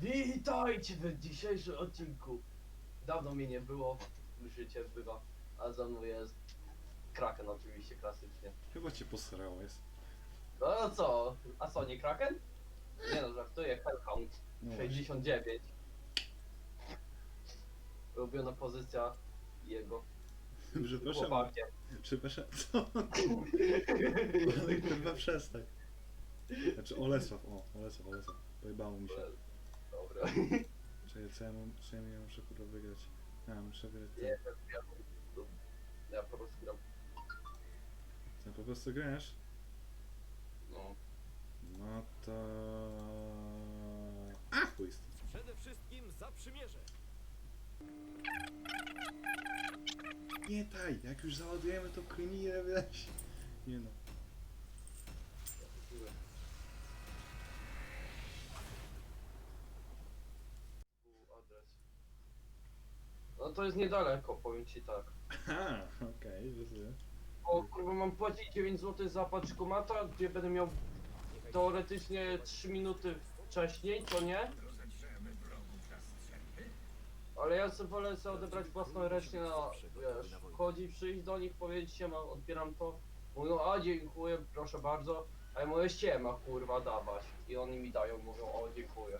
Witajcie w dzisiejszym odcinku. Dawno mnie nie było, życie bywa, a za mną jest Kraken oczywiście, klasycznie. Chyba cię posrało jest. No, no co, a co, nie Kraken? Nie no, żartuję, Hellhound No właśnie. 69. Ulubiona pozycja jego. Przepraszam, Chłopakiem. przepraszam, co? Ale chyba przestań. Znaczy Olesław, o, Olesław, Olesław. Pojebało mi się. Dobra. Czekaj, co ja mam, co ja muszę kurwa wygrać? A, muszę wygrać Nie ten. ja, ja po prostu gram. Ty po prostu grasz? No. No to... A, chuj z tym. Przede wszystkim za przymierze. Nie taj, jak już załadujemy to klinię, weź. Nie no. No to jest niedaleko, powiem ci tak. Aha, okej, rozumiem. O kurwa, mam płacić 9 zł za paczkomata, gdzie będę miał teoretycznie 3 minuty wcześniej, to nie? Ale ja sobie wolę sobie odebrać własnoręcznie na, wiesz, chodzi, przyjść do nich, powiedzieć siema, odbieram to. Mówią, a dziękuję, proszę bardzo. A ja mówię, ściema, kurwa, dawać. I oni mi dają, mówią, o dziękuję.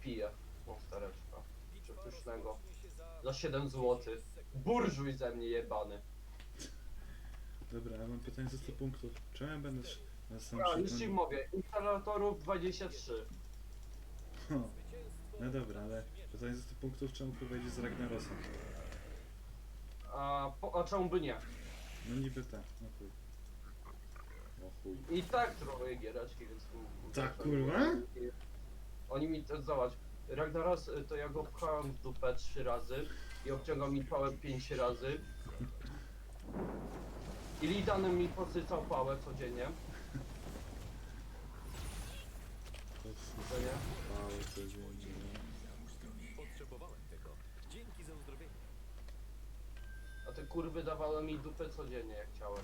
Piję, monstereczka. Przepysznego. Za 7 zł. Burżuj ze mnie jebany. Dobra, ja mam pytanie za 100 punktów. Czemu ja będę sz- na sam A, już ci mówię, instalatorów 23. Ho, No dobra, ale pytanie za 100 punktów, czemu idzie z Ragnarosem? A, po, a czemu by nie? No niby tak, no chuj. O chuj. I tak trochę giereczki, więc... Tak, kurwa? Oni mi to zobacz. Ragnaros y, to ja go pchałem w dupę 3 razy i obciągał mi pałę 5 razy. I Lidanem mi posycał pałę codziennie, to nie? mało codziennie. Potrzebowałem tego. Dzięki za uzdrowienie. A te kurwy dawały mi dupę codziennie jak chciałem.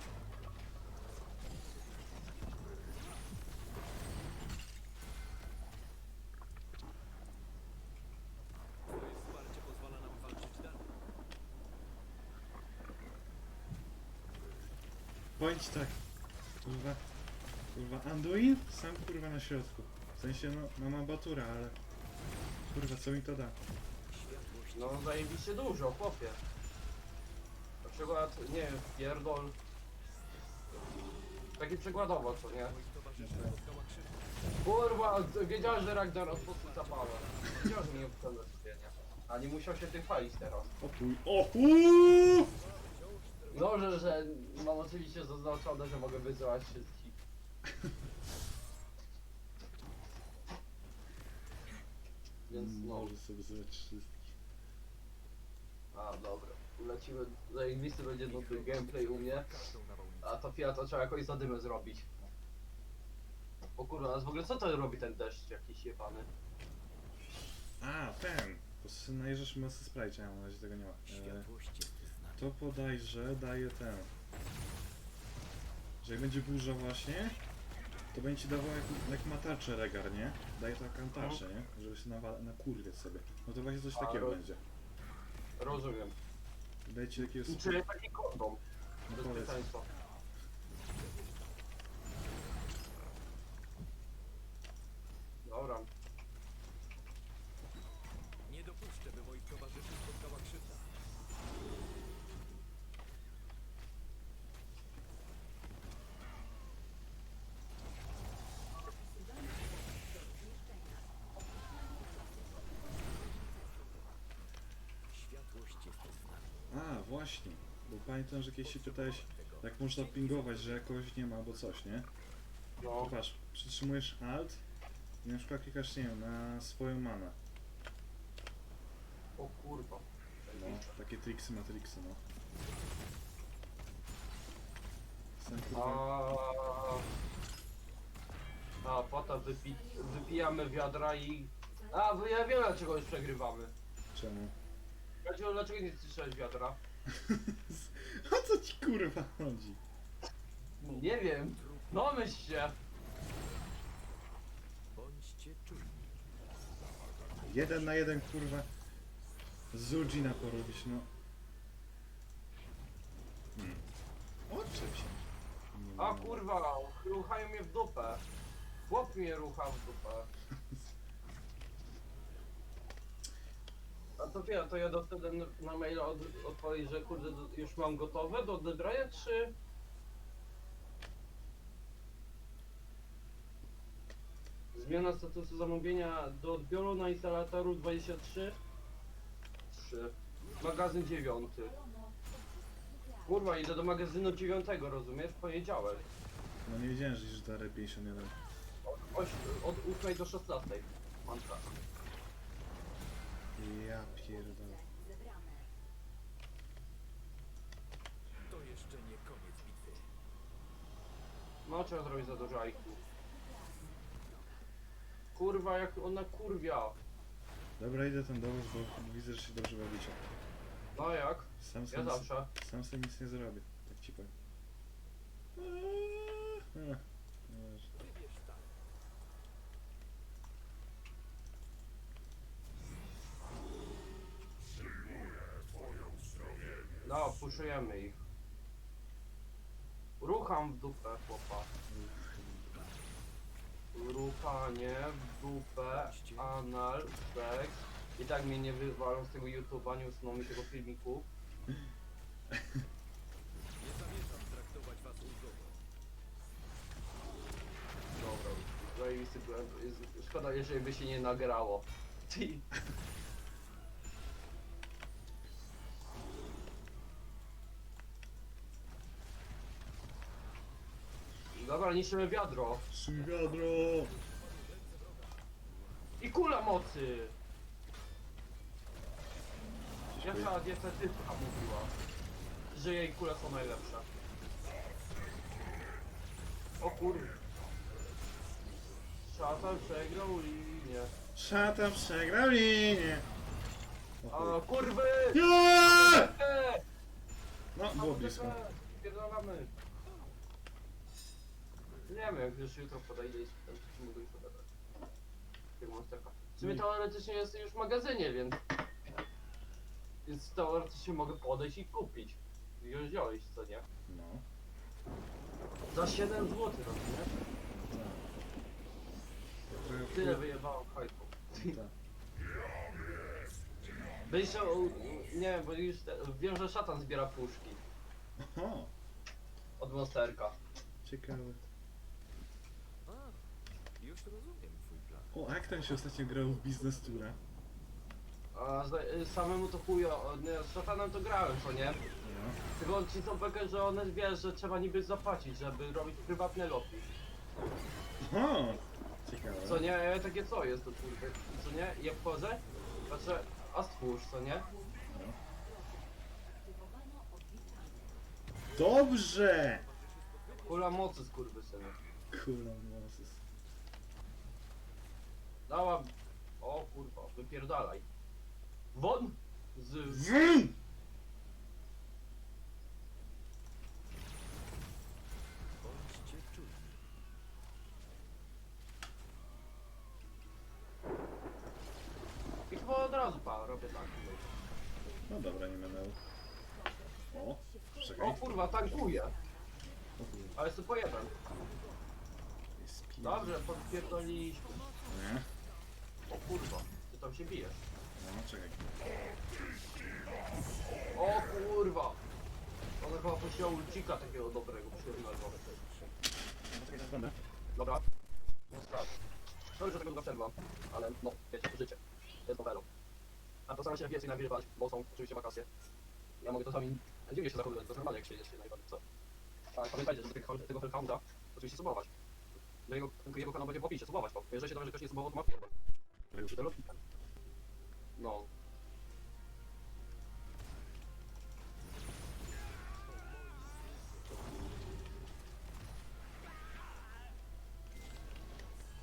Twoje wsparcie pozwala nam walczyć dalej. Bądź tak. Kurwa. Kurwa, Anduin? Sam kurwa na środku. W sensie, no, no mam batura, ale... Kurwa, co mi to da? No zajebiście dużo, chłopie. Na przykład, nie wiem, pierdol. Taki przykładowo, co nie? Kurwa, wiedziałem, że Ragnar odpuścił pałę. Wiedziałem, że nie obciągnę nie? A nie musiał się tym chwalić teraz. O chuj. O chuj! Dobrze, że mam oczywiście zaznaczone, że mogę wysyłać wszystkich. Więc no. Może sobie zrobić wszystkich. A dobra. Lecimy. Zajebisty będzie nudny gameplay u mnie. A to Fiat to trzeba jakoś zadymę zrobić. O kurwa, nas w ogóle co to robi ten deszcz jakiś jebany? A, ten! Po prostu najeżdżasz masy sprite, a na razie tego nie ma. E, znaczna. To podajże daje ten. Że jak będzie burza właśnie, to będzie ci dawał jak, jak ma tarczę regar, nie? Daje taką tarczę, nie? Żeby się nawa- nakurwiać sobie. No to właśnie coś A, takiego roz- będzie. Rozumiem. Daje ci takiego Czyli taki kondom. No powiedz. Dobra. Właśnie. Bo pamiętam, że kiedyś się pytałeś, jak można pingować, że jakoś nie ma albo coś, nie? No. To patrz, przytrzymujesz Alt i na przykład klikasz, nie wiem, na swoją manę. O kurwa. No, takie triksy matrixy, no. Kurwa... A, a potem wypi wypijamy wiadra i... A, bo ja wiem dlaczego już przegrywamy. Czemu? Dlaczego, dlaczego nie słyszałeś wiadra? O co ci kurwa chodzi? Nie wiem. No myśl się. Bądźcie czujni. Jeden na jeden, kurwa. Zujina porobić, no. Hmm. Odczep się. A kurwa, ruchają mnie w dupę. Chłop mnie rucha w dupę. A to ja do wtedy na maila od, odpowiedź, że kurde do- już mam gotowe do odebrania, czy... Zmiana statusu zamówienia do odbioru na instalatorów 23 3 Magazyn 9 Kurwa, idę do magazynu 9, rozumiesz? W poniedziałek. No nie wiedziałem, że już dalej 51. Od, od 8 do 16. Mam czas. Ja pierdolę. To jeszcze nie koniec bitwy. No trzeba zrobić za dużo IQ. Kurwa, jak ona kurwia. Dobra, idę ten dowóz, bo widzę, że się dobrze bawicie. No jak? Sam Ja sobie, zawsze. sam sobie nic nie zrobię, tak ci powiem. Eee, eh, nieważne. Wybierz tak. No, puszujemy ich. Rucham w dupę, chłopa. Ruchanie w dupę, anal, seks. I tak mnie nie wywalą z tego YouTube'a, nie usuną mi tego filmiku. Nie zamierzam traktować was ulgowo. Dobra, zajebisty byłem. Szkoda, jeżeli by się nie nagrało. Ty. Dobra, niszczymy wiadro. Trzy wiadro! I kula mocy! Jaka dietetyka mówiła, że jej kule są najlepsze. O kur... Szatan przegrał linię. Szata przegrał linię! O kurwy! Nie! No, było blisko. Pierdolamy. Nie wiem, jak już jutro podejdzie i spytam, czy mogę już odebrać. Tego monsterka. W sumie teoretycznie jest już w magazynie, więc... Więc teoretycznie mogę podejść i kupić. I już wziąłeś, co nie? No. Za 7 zł, rozumiesz? Trochę Tyle wyjebałem hajku. Tak. O- nie wiem, bo już te, wiem, że szatan zbiera puszki Aha, od monsterka. ciekawe. A, już rozumiem twój plan. O, jak tam się ostatnio grało w Business Toura? A za, y, samemu to chujo, o, nie, z szatanem to grałem, co nie? No. Tylko ci są takie, że one wiesz, że trzeba niby zapłacić, żeby robić prywatne loty. Aha, ciekawe. Co nie? Ja takie co jest to kurde, co nie? I jak wchodzę, patrzę, a stwórz, co nie? Dobrze! Kula mocy skurwysyny. Kurwa, Moses. Dała... O kurwa, wypierdalaj. Won! Z... Wum! Bądźcie czujni. I chyba od razu pa, robię tak. No dobra, nie będę. O, czekaj. O kurwa, kurwa, Ale jest po jeden. jest pin. Dobrze, podpierdoliliśmy. Nie? Kurwa, ty tam się bijesz. No, czekaj. O kurwa! Ona chyba prosiła ulcika takiego dobrego, przyjemnego. Będę. Dobra. No start. Sorry, że tego długa przerwa, ale no, wiecie, to życie. To jest nowelą. A to samo się więcej nagrywać, bo są oczywiście wakacje. Ja mogę to sami... Dziwnie się zachowywać, to jest normalne jak się się najbardziej, co? Tak, pamiętajcie, że do tego, tego Hellhounda oczywiście subować. Do jego, jego kanał będzie w opisie, subować to. Jeżeli się dowie, że ktoś nie subował, to ma pierdol. Już. No.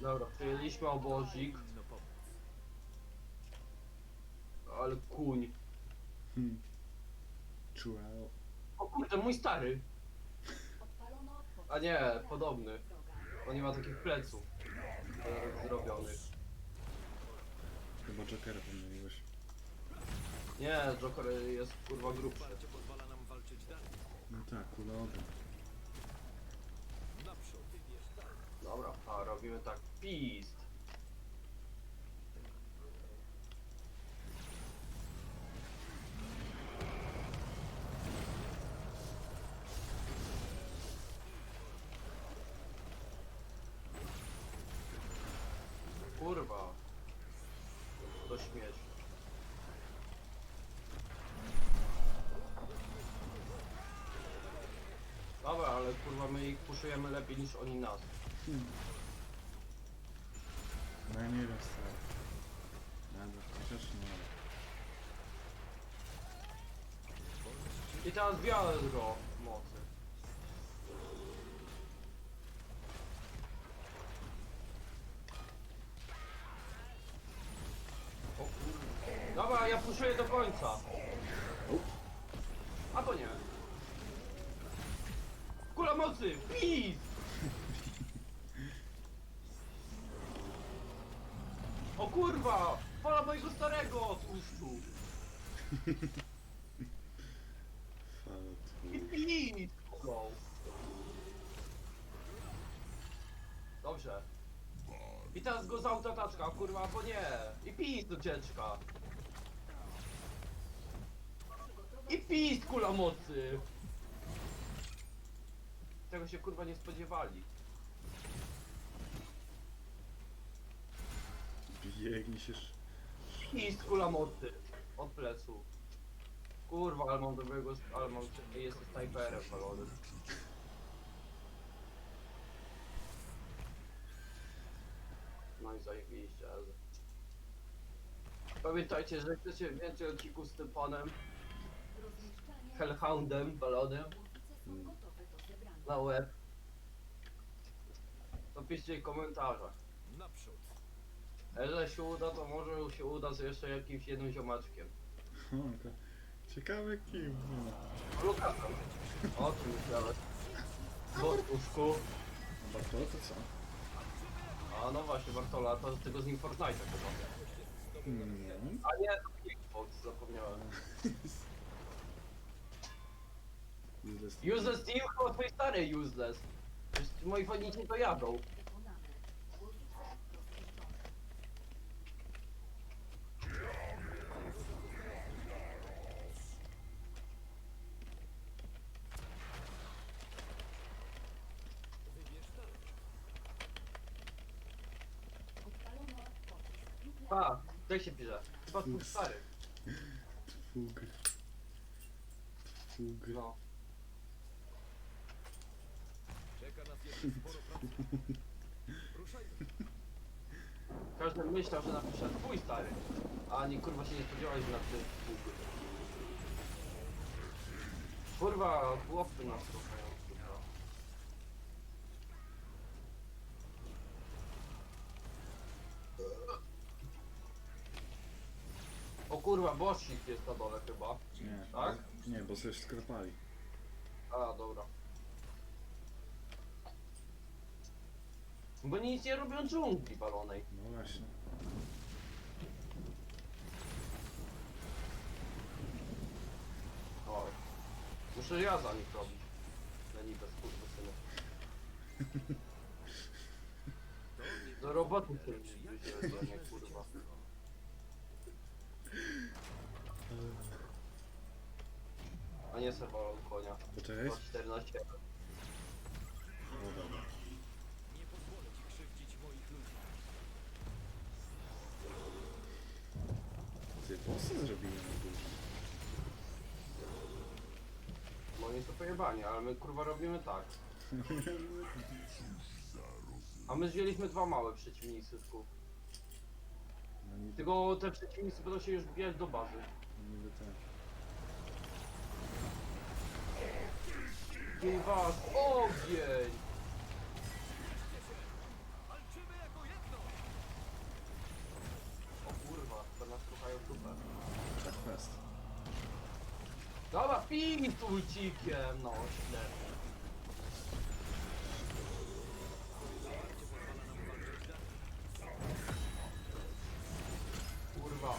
Dobra, przyjęliśmy obozik, ale kuń. Hmm. Czuł. O kurde, mój stary. A nie, podobny. On nie ma takich pleców e, zrobionych. Chyba Jokera pomyliłeś. Nie, Joker jest kurwa grubszy. Wsparcie pozwala nam walczyć dalej. No tak, kulogę. Naprzód, wybierz dalej. Dobra, a robimy tak. Pist. Kurwa. Śmieć. Dobra, ale kurwa my ich puszujemy lepiej niż oni nas. No ja nie wiem, stary. Dobra, chociaż nie. I teraz białe zro mocy. O kurde. Dobra, ja puszuję do końca. Albo nie. Kula mocy! Pis! O kurwa! Pola mojego starego tłuszczu! I pis! Go. Dobrze. I teraz go z autotaczka, kurwa, bo nie. I pis ucieczka. I pis kula mocy. Tego się kurwa nie spodziewali. Biegnie się. sz- Pis kula mocy. Od plecu. Kurwa, ale mam dobrego, ale mam, jest snajperem walonym. No i zajebiście, ale... Pamiętajcie, że chcecie więcej odcinków z tym panem, Hellhoundem, balonem, na web. To piszcie w komentarzach. Naprzód. A jeżeli się uda, to może się uda z jeszcze jakimś jednym ziomaczkiem. To ciekawe kim. No. Lukasem. O czym myślałeś? Bostuszku. A Bartolo to co? A no właśnie, Bartola, to tego z nim Fortnite chyba. Hmm. A nie, to Xbox, zapomniałem. Useless. Useless Team, chyba twój stary useless. Przecież moi fani nie dojadą. Wybierz dalej. A, tak się pisze. Chyba twój stary. Fug. Fug. No. Każdy myślał, że napisze twój stary. A oni kurwa się nie spodziewali, że napisze twój. Kurwa, chłopcy nas słuchają. kurwa. O kurwa, bossik jest na dole chyba. Nie, Tak? nie, bo coś skropali. A, dobra. Bo nic nie robią dżungli balonej. No właśnie. Oj. Muszę ja za nich robić. Na niby skurwysyny. To nie Do roboty nie kurwa. A nie sobie wolą konia. To 14. O dobra. Nie pozwolę ci krzywdzić moich ludzi. Ty bossy zrobili na górze. No oni to pojebanie, ale my kurwa robimy tak. A my wzięliśmy dwa małe przeciwników. No niby, Tylko te przeciwnicy będą się już wbijać do bazy. niby tak. I was ogień! Walczymy jako jedno! O kurwa, to nas kochają dupę. Tak fest. Tu ulcikiem, no ślepy. Kurwa,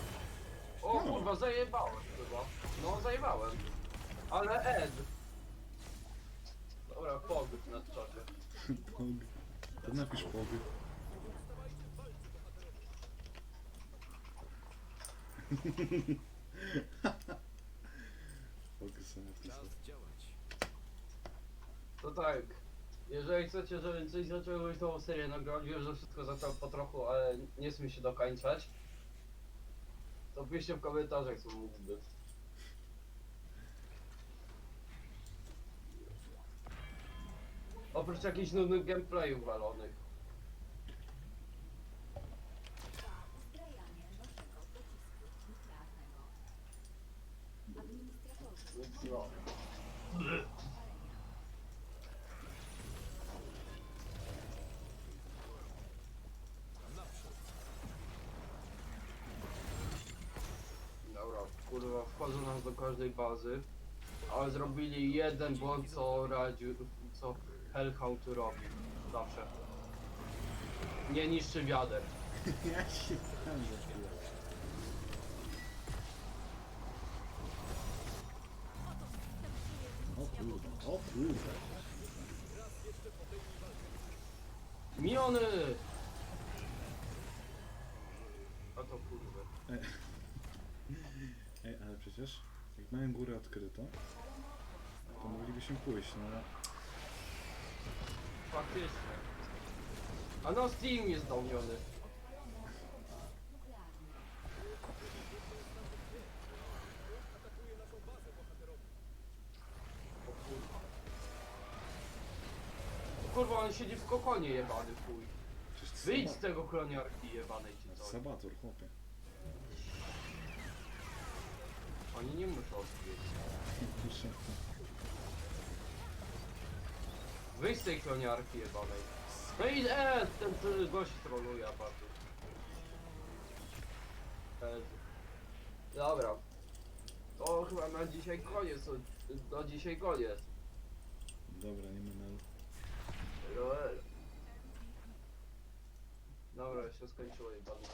kurwa, zajebałem chyba. No, zajebałem. Ale Ed. Dobra, pobyt na czacie. Pog. To napisz pog. Pog sobie działać. To tak. Jeżeli chcecie, żebym coś zaczął robić nową serię nagrać, wiem, że wszystko zacząłem po trochu, ale nie mi się dokańczać. To piszcie w komentarzach, co mógłby. Oprócz jakichś nudnych gameplayów walonych. Wchodzą nas do każdej bazy, ale zrobili jeden błąd, co radził, co Hellhound tu robi. Zawsze. Nie niszczy wiader. Ja się tam za chwilę. O kurde, o kurde. Miony! A to kurwa. Ej, ale przecież jak mają górę odkrytą, to moglibyśmy pójść, no ale Faktycznie. A no Steam jest zdolniony. O kurwa. O kurwa, on siedzi w kokonie jebany chuj. przecież to Wyjdź z tego chroniarki jebanej czy coś. Sabatur, chłopie. Oni nie muszą odkryć. Wyjdź z tej chroniarki jebanej. I e, ten, ten gość troluje bardzo. E, dobra. To chyba na dzisiaj koniec. Do dzisiaj koniec. Dobra, nie ma Roel. Dobra, się skończyło jebany.